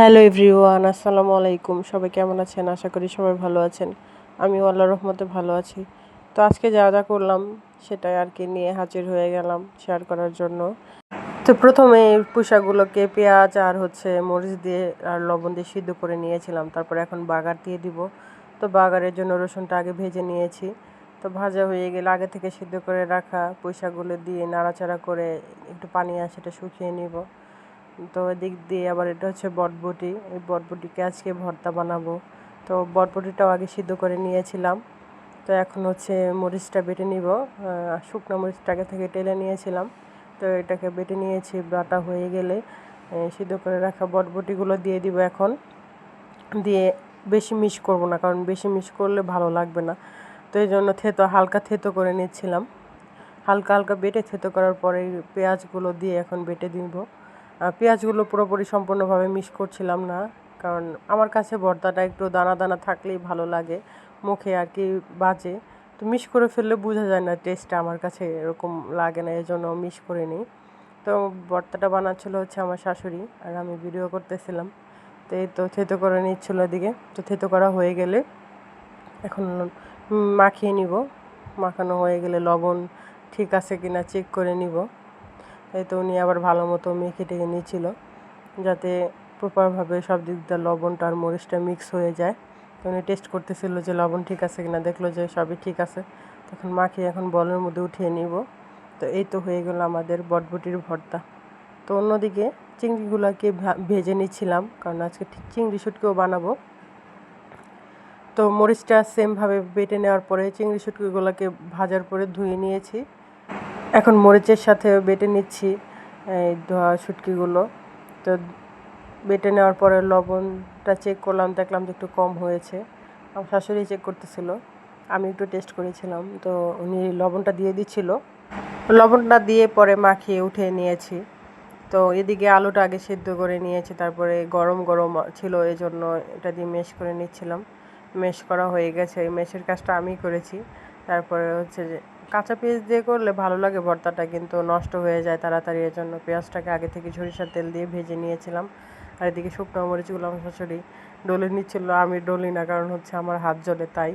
Hello everyone, আসসালামু আলাইকুম। সবাই কেমন আছেন? আশা করি সবাই ভালো আছেন। আমি আল্লাহ রহমতে ভালো আছি। তো আজকে যা যা করলাম, সেটাই আর কি নিয়ে হাজির হয়ে গেলাম শেয়ার করার জন্য। তো প্রথমে পুষাগুলোকে পেঁয়াজ আর হচ্ছে মরিচ দিয়ে আর লবণ দিয়ে সিদ্ধ করে নিয়েছিলাম। তারপরে এখন বাগার দিয়ে দিব। তো বাগারের জন্য রসুনটা আগে ভেজে নিয়েছি। তো ভাজা হয়ে গেলে আগে থেকে সিদ্ধ করে রাখা পুঁইশাকগুলো দিয়ে নাড়াচাড়া করে একটু পানি আছে সেটা শুকিয়ে নিব। তো এদিক দিয়ে আবার এটা হচ্ছে বটবটি। এই বটবটিকে আজকে ভর্তা বানাবো। তো বটবটিটাও আগে সিদ্ধ করে নিয়েছিলাম। তো এখন হচ্ছে মরিচটা বেটে নিব। শুকনো মরিচটাকে থেকে টেলে নিয়েছিলাম। তো এটাকে বেটে নিয়েছি, বাটা হয়ে গেলে। সিদ্ধ করে রাখা বটবটিগুলো দিয়ে দিব এখন। দিয়ে বেশি মিস করব না, কারণ বেশি মিস করলে ভালো লাগবে না। তো এই জন্য থেতো, হালকা থেতো করে নিচ্ছিলাম। হালকা হালকা বেটে থেতো করার পরে পেঁয়াজগুলো দিয়ে এখন বেটে দিব। পেঁয়াজগুলো পুরোপুরি সম্পূর্ণভাবে মিশ করছিলাম না, কারণ আমার কাছে ভর্তাটা একটু দানা দানা থাকলেই ভালো লাগে, মুখে আর কি বাজে। তো মিশ করে ফেললে বোঝা যায় না টেস্টটা আমার কাছে এরকম লাগে না এই জন্য মিশ করে নিই তো ভর্তাটা বানাচ্ছিলো হচ্ছে আমার শাশুড়ি, আর আমি ভিডিও করতেছিলাম। তো এই তো থেতো করে নিচ্ছিলো এদিকে। তো থেতো করা হয়ে গেলে এখন মাখিয়ে নিব। মাখানো হয়ে গেলে লবণ ঠিক আছে কিনা চেক করে নিব। এই তো উনি আবার ভালো মতো মেখে টেখে নিয়েছিল যাতে প্রপারভাবে সব দিক দিয়ে লবণটা আর মরিচটা মিক্স হয়ে যায়। তো উনি টেস্ট করতেছিল যে লবণ ঠিক আছে কিনা, দেখল যে সবই ঠিক আছে। তখন মাখিয়ে এখন বলের মধ্যে উঠিয়ে নিব। তো এই তো হয়ে গেল আমাদের বটবটির ভর্তা। তো অন্যদিকে চিংড়িগুলোকে ভেজে নিচ্ছিলাম, কারণ আজকে ঠিক চিংড়ি শুটকেও বানাবো। তো মরিচটা সেমভাবে বেটে নেওয়ার পরে চিংড়ি শুটকিগুলোকে ভাজার পরে ধুয়ে নিয়েছি। এখন মরিচের সাথে বেটে নিচ্ছি, এই ধোয়া শুটকিগুলো তো বেটে নেওয়ার পরে লবণটা চেক করলাম, দেখলাম যে একটু কম হয়েছে। আমার শাশুড়ি চেক করতেছিল, আমি একটু টেস্ট করেছিলাম, তো উনি লবণটা দিয়ে দিচ্ছিল। লবণটা দিয়ে পরে মাখিয়ে উঠে নিয়েছি। তো এদিকে আলুটা আগে সিদ্ধ করে নিয়েছি, তারপরে গরম গরম ছিল এই জন্য এটা দিয়ে মেশ করে নিচ্ছিলাম। মেশ করা হয়ে গেছে, এই মেশের কাজটা আমি করেছি। তারপরে হচ্ছে যে কাঁচা পেঁয়াজ দিয়ে করলে ভালো লাগে ভর্তাটা, কিন্তু নষ্ট হয়ে যায় তাড়াতাড়ি। এর জন্য পেঁয়াজটাকে আগে থেকে সরিষার তেল দিয়ে ভেজে নিয়েছিলাম। আর এদিকে শুকনো মরিচগুলো আমার শাশুড়ি ডলে নিচ্ছিল, আমি ডলি না, কারণ হচ্ছে আমার হাত জ্বলে, তাই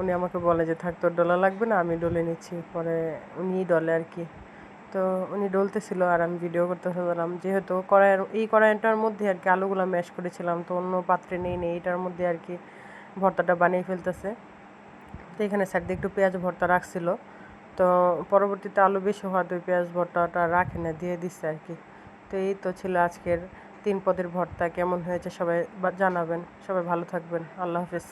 উনি আমাকে বলে যে, থাক, তোর ডলা লাগবে না, আমি ডলে নিচ্ছি। পরে উনিই ডলে আর কি। তো উনি ডলতেছিল আর আমি ভিডিও করতে করতেছিলাম যেহেতু কড়াইয়ের, এই কড়াইটার মধ্যে আর কি আলুগুলো ম্যাশ করেছিলাম, তো অন্য পাত্রে নেই নেই, এটার মধ্যে আর কি ভর্তাটা বানিয়ে ফেলতেছে। তো এখানে দিয়ে একটু পেঁয়াজ ভর্তা রাখছিল। তো পরবর্তীতে আলু বেশি হওয়া দুই পেঁয়াজ ভর্তাটা রাখে না দিয়ে দিচ্ছে আর কি। তো এই তো ছিল আজকের তিন পদের ভর্তা, কেমন হয়েছে সবাই জানাবেন। সবাই ভালো থাকবেন। আল্লাহ হাফিজ।